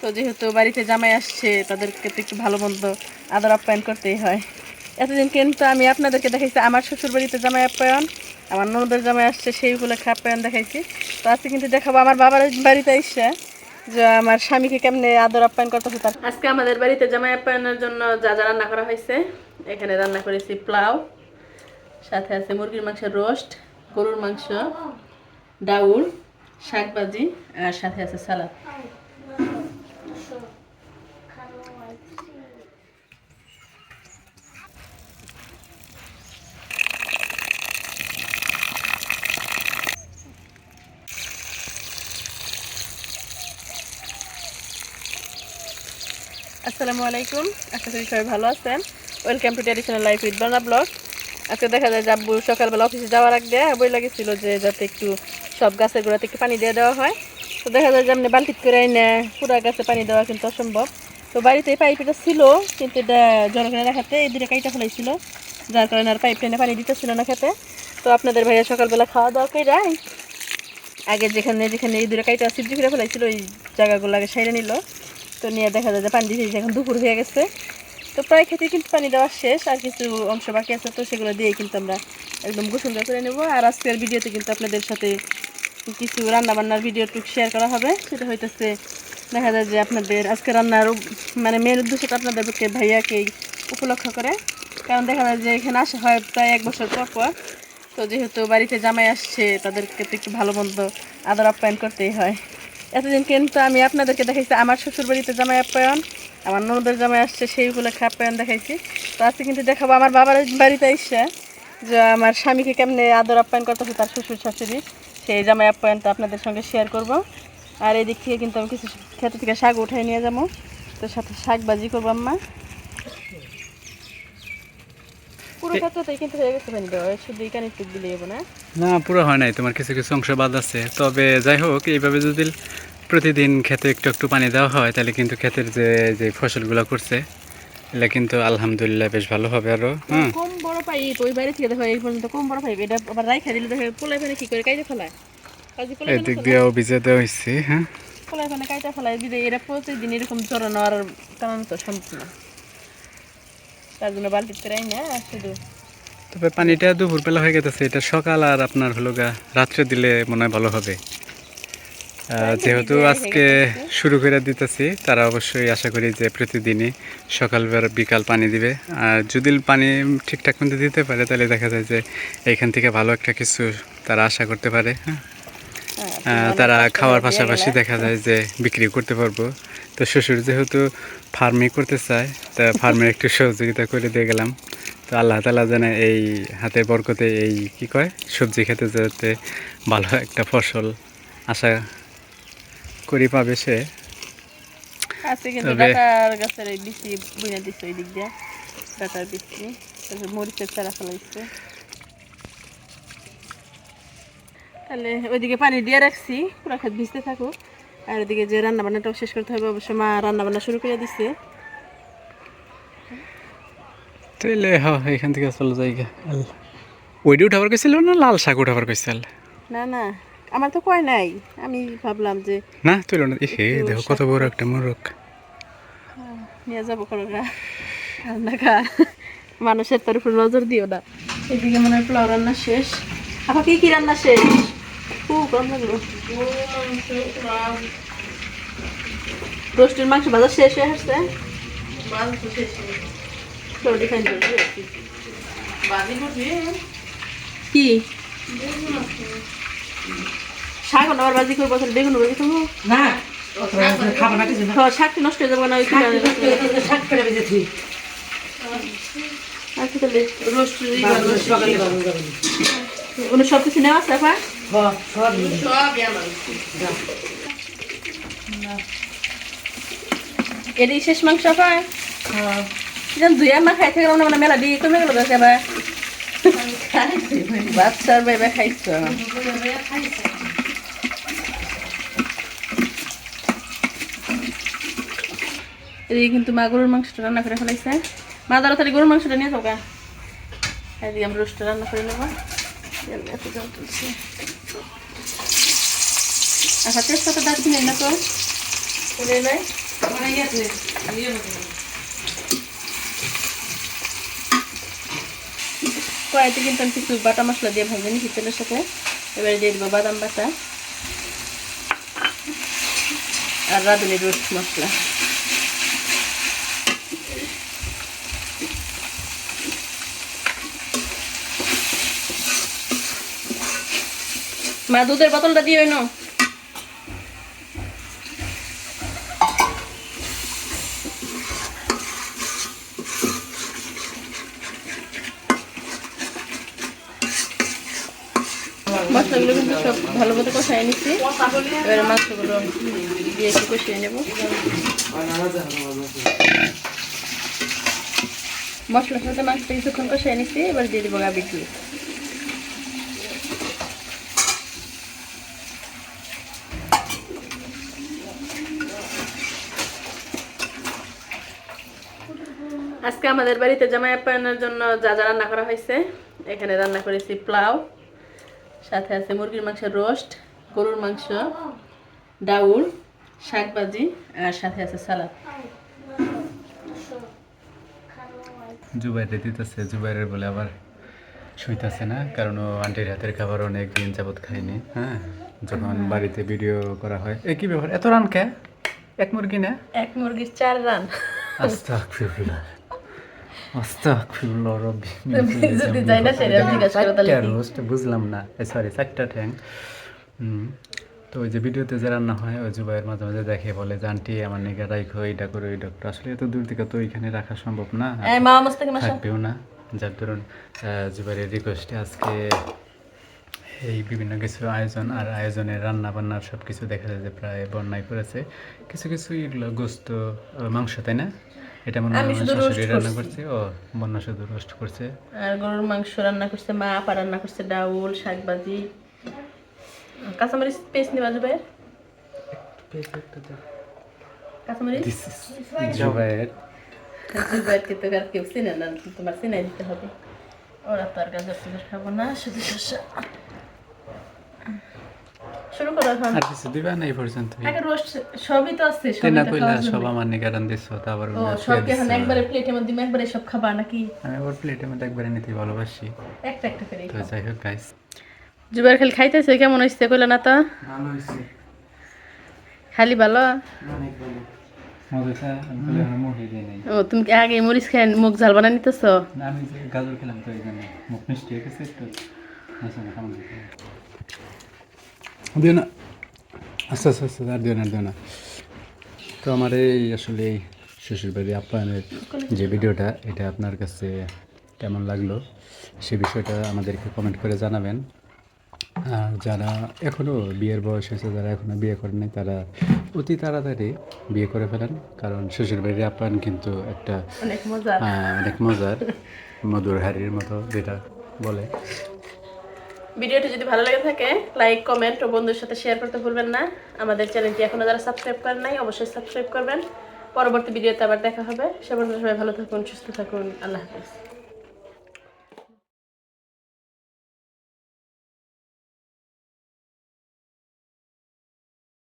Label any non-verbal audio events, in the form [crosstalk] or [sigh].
তো যেহেতু বাড়িতে জামাই আসছে, তাদেরকে তো একটু ভালো মন্দ আদর আপ্যায়ন করতেই হয়। এতদিন কিন্তু আমি আপনাদেরকে দেখাইছি, আমার শ্বশুর বাড়িতে জামাই আপ্যায়ন, আমার ননদের জামাই আসছে সেই উপলক্ষে আপ্যায়ন দেখাইছি। তো আজকে কিন্তু দেখাবো আমার বাবার বাড়িতে এসে যে আমার স্বামীকে কেমনে আদর আপ্যায়ন করতেছে তার। আজকে আমাদের বাড়িতে জামাই আপ্যায়নের জন্য যা যা রান্না করা হয়েছে, এখানে রান্না করেছি পোলাও, সাথে আছে মুরগির মাংসের রোস্ট, গরুর মাংস, ডাউল শাকভাজি আর সাথে আছে সালাদ। আসসালামু আলাইকুম। আশা করি সবাই ভালো আছেন। Welcome to traditional life with Bangla blog আজকে দেখা যায় আব্বু সকালবেলা অফিসে যাওয়ার আগে বই লাগেছিল যে যাতে একটু সব গাছের গোড়াতে একটু পানি দিয়ে দেওয়া হয়। তো দেখা যায় যে আপনি বালতি করে এনে পুরা গাছে পানি দেওয়া কিন্তু অসম্ভব। তো বাড়িতে এই পাইপটা ছিল, কিন্তু এটা জনগণের রাখাতে এই দুটো কাইটা ফেলাইছিল, যার কারণে আর পাইপ টেনে পানি দিতেছিল না খেতে। তো আপনাদের ভাইয়া সকালবেলা খাওয়া দাওয়া করে আগে যেখানে যেখানে এই দুটো কাইটা সিদ্ধি করে ফেলাইছিল, ওই জায়গাগুলো আগে সাইরে নিল। তো নিয়ে দেখা যায় যে পানি দিয়েছে এখন দুপুর হয়ে গেছে। তো প্রায় খেতে কিন্তু পানি দেওয়া শেষ, আর কিছু অংশ বাকি আছে, তো সেগুলো দিয়ে কিন্তু আমরা একদম গোসল করে নেব। আর আজকের ভিডিওতে কিন্তু আপনাদের সাথে কিছু রান্না বান্নার ভিডিও টুক শেয়ার করা হবে। সেটা হইতেছে, দেখা যায় যে আপনাদের আজকে রান্নার মানে মেন উদ্দেশ্যটা আপনাদেরকে ভাইয়াকে উপলক্ষ করে। কারণ দেখা যায় যে এখানে আসা হয় প্রায় এক বছর পর পর। তো যেহেতু বাড়িতে জামাই আসছে, তাদেরকে তো একটু ভালো মন্দ আদর আপ্যায়ন করতেই হয়। এতদিন কিন্তু আমি আপনাদেরকে দেখাইছি, আমার শ্বশুর বাড়িতে জামাই আপ্যায়ন, আমার ননদের জামাই আসছে সেইগুলো আপ্যায়ন দেখাইছি। তো আজকে কিন্তু দেখাবো আমার বাবার বাড়িতে এসে যে আমার স্বামীকে কেমনে আদর আপ্যায়ন করতেছে তার শ্বশুর শাশুড়ি। সেই জামাই আপ্যায়নটা আপনাদের সঙ্গে শেয়ার করব। আর এই দিক থেকে কিন্তু আমি কিছু ক্ষেত্র থেকে শাক উঠাই নিয়ে যাব। তো সাথে শাক বাজি করব আম্মা। পুরো ক্ষেত্রতেই কিন্তু হয়ে গেছে পানি দেওয়া শুধু এখানে একটু দিলে না? না পুরো হয় নাই তোমার কিছু কিছু অংশ বাদ আছে। তবে যাই হোক এইভাবে যদি প্রতিদিন খেতে একটু একটু পানি দেওয়া হয় তাহলে কিন্তু ক্ষেতের যে যে ফসলগুলো করছে এগুলো কিন্তু আলহামদুলিল্লাহ বেশ ভালো হবে আরও হ্যাঁ। কম বড় পাইপ ওই বাইরে থেকে দেখো এই পর্যন্ত কম বড় পাইপ এটা আবার রাইখা দিলে দেখো পোলাই ফেনে কি করে কাইতে ফেলায়? এদিক দিয়েও ভিজে দেওয়া হয়েছে হ্যাঁ। পোলাই ফেনে কাইতে ফেলায় দিলে এরা প্রতিদিন এরকম জড়ানো আর টানানো তো সম্ভব না। তার জন্য বালতি না শুধু। তবে পানিটা দুপুরবেলা হয়ে গেছে এটা সকাল আর আপনার হলো গা রাত্রে দিলে মনে হয় ভালো হবে। যেহেতু আজকে শুরু করে দিতেছি তারা অবশ্যই আশা করি যে প্রতিদিনই সকালবেলা বিকাল পানি দিবে। আর যদি পানি ঠিকঠাক মতো দিতে পারে তাহলে দেখা যায় যে এখান থেকে ভালো একটা কিছু তারা আশা করতে পারে হ্যাঁ। তারা খাওয়ার পাশাপাশি দেখা যায় যে বিক্রি করতে পারব। তো শ্বশুর যেহেতু ফার্মিং করতে চায় তা ফার্মের একটু [laughs] সহযোগিতা করে দিয়ে গেলাম। তো আল্লাহ তালা যেন এই হাতের বরকতে এই কি কয় সবজি খেতে যাতে ভালো একটা ফসল আশা করি পাবে সে। তবে- গাছের বিচি বুনে দিচ্ছে ওই দিক দিয়ে ডাটার বিচি তারপর মরিচের চারা ফেলাইছে। তাহলে ওইদিকে পানি দিয়ে রাখছি পুরো খাত ভিজতে থাকুক। আর ওইদিকে যে রান্না বান্নাটাও শেষ করতে হবে অবশ্য মা রান্না বান্না শুরু করে দিছে। তাইলে হ এখান থেকে চলে যাই গে। আল্লাহ। উঠাবার কইছিল না লাল শাক উঠাবার কইছিল? না না আমার তো কয় নাই। আমি ভাবলাম যে না তুই না হে দেখো কত বড় একটা মোরগ। নিয়ে যাব কোনো রান্না খা মানুষের তার উপর নজর দিও না। এদিকে মনে হয় পোলাও রান্না শেষ। আবার কি কি রান্না শেষ? খুব রান্না গুলো রোস্টের মাংস ভাজা শেষ হয়ে আসছে। কি? শাক আবার বাজি করব তাহলে বেগুন বাজি করব না হ্যাঁ, শাকটি নষ্ট হয়ে যাবে না ওই শাক ফেলে বেঁচে আচ্ছা তাহলে রোস্ট উনি সব কিছু নেওয়া আছে সব এটাই শেষ মাংস আপা যেন দুই আমার খাই থেকে মানে মেলা দিয়ে কমে গেল দেখে বা বাচ্চার বাইবে খাইছ। এদিকে কিন্তু মা গরুর মাংসটা রান্না করে ফেলাইছে। মা তাড়াতাড়ি গরুর মাংসটা নিয়ে যাও গা। এদিকে আমরা রোস্টটা রান্না করে নেব। এত জল তুলছে আচ্ছা তেজপাতা দারচিনি না তো? আমার এই আছে ইয়ে কড়াইতে কিন্তু আমি কিছু বাটা মশলা দিয়ে ভাজে নিচ্ছি তেলের সাথে? এবারে দিয়ে দেবো বাদাম বাটা আর রাঁধুনি রোস্ট মশলা। মা, দুধের বোতলটা দিয়ে না। মশলাগুলো কিন্তু সব ভালো মতো কষাই নিচ্ছি। এবারে মাছগুলো দিয়ে একটু কষিয়ে নেব। মশলার সাথে মাছটা কিছুক্ষণ কষাই নিচ্ছি, এবার দিয়ে দেবো গাবির আজকে আমাদের বাড়িতে জামাই আপ্যায়নের জন্য যা যা রান্না করা হয়েছে এখানে রান্না করেছি পোলাও সাথে আছে মুরগির মাংসের রোস্ট গরুর মাংস ডাউল শাকভাজি আর সাথে আছে সালাদ। জুবাইরে দিতেছে জুবাইরের বলে আবার শুইতেছে না কারণ ও আন্টির হাতের খাবার অনেক দিন যাবত খাইনি হ্যাঁ? যখন বাড়িতে ভিডিও করা হয়। এ কি ব্যাপার? এত রান কে? এক মুরগি না? এক মুরগির চার রান। আস্তাগফিরুল্লাহ। [laughs] বুঝলাম না। সরি চারটা ঠ্যাং। তো ওই যে ভিডিওতে যে রান্না হয় ওই জুবাইয়ের মাঝে মাঝে দেখে বলে যে আন্টি আমার নিকে রাখো এইটা করো এইটা করো। আসলে এত দূর থেকে তো ওইখানে রাখা সম্ভব না। থাকবেও না যার ধরুন জুবাইরের রিকোয়েস্টে আজকে এই বিভিন্ন কিছু আয়োজন আর আয়োজনের রান্না বান্নার সব কিছু দেখা যায় যে প্রায় বন্যায় করেছে কিছু কিছু এগুলো গোস্ত মাংস তাই না? এটা মনে আমি শুধু শাশুড়ি রান্না করছি। ও বন্যা শুধু রোস্ট করছে। আর গরুর মাংস রান্না করছে মা আপা রান্না করছে ডাউল শাকভাজি কাঁচামরিচ পেস্ট নিবা জুবাই কাঁচামরিচ? জুবাইর জুবাইরকে তো আর কেউ চিনে না তোমার চিনাই দিতে হবে। ওরা তো আর গাজর খাব না শুধু শসা। শুরু করো এখন। আর কিছু দিবা না এই পর্যন্ত? আগে রোস্ট সবই তো আছে সবই তো কইলা সব আমার নিকে দিছো তারপর ও সব এখন একবারে প্লেটের মধ্যে একবারে সব খাবা নাকি? আমি আবার প্লেটের মধ্যে একবারে নিতে ভালোবাসি। একটা একটা করে তো যাই হোক গাইস জুবাইর খালি খাইতেছে কেমন হইছে কইলা না তো? ভালো খালি ভালো? অনেক ভালো। ও তুমি কি আগে মরিচ খাই মুখ ঝাল বানা নিতেছ? আমি গাজর খেলাম তো এখানে মুখ মিষ্টি হয়ে গেছে একটু। না খাম দিও না। আচ্ছা আচ্ছা আচ্ছা আর দিও না দিও না। তো আমার এই আসলে এই শ্বশুরবাড়ি আপ্যায়নের যে ভিডিওটা এটা আপনার কাছে কেমন লাগল? সে বিষয়টা আমাদেরকে কমেন্ট করে জানাবেন। আর যারা এখনও বিয়ের বয়স হয়েছে যারা এখনও বিয়ে করেন নাই তারা অতি তাড়াতাড়ি বিয়ে করে ফেলেন। কারণ শ্বশুরবাড়ির আপ্যায়ন কিন্তু একটা অনেক মজা অনেক মজার। মধুর হাড়ির মতো যেটা বলে। ভিডিওটি যদি ভালো লেগে থাকে লাইক কমেন্ট ও বন্ধুর সাথে শেয়ার করতে ভুলবেন না। আমাদের চ্যানেলটি এখনও যারা সাবস্ক্রাইব করেন নাই, অবশ্যই সাবস্ক্রাইব করবেন। পরবর্তী ভিডিওতে আবার দেখা হবে। সে সবাই ভালো থাকুন, সুস্থ থাকুন। আল্লাহ হাফিজ।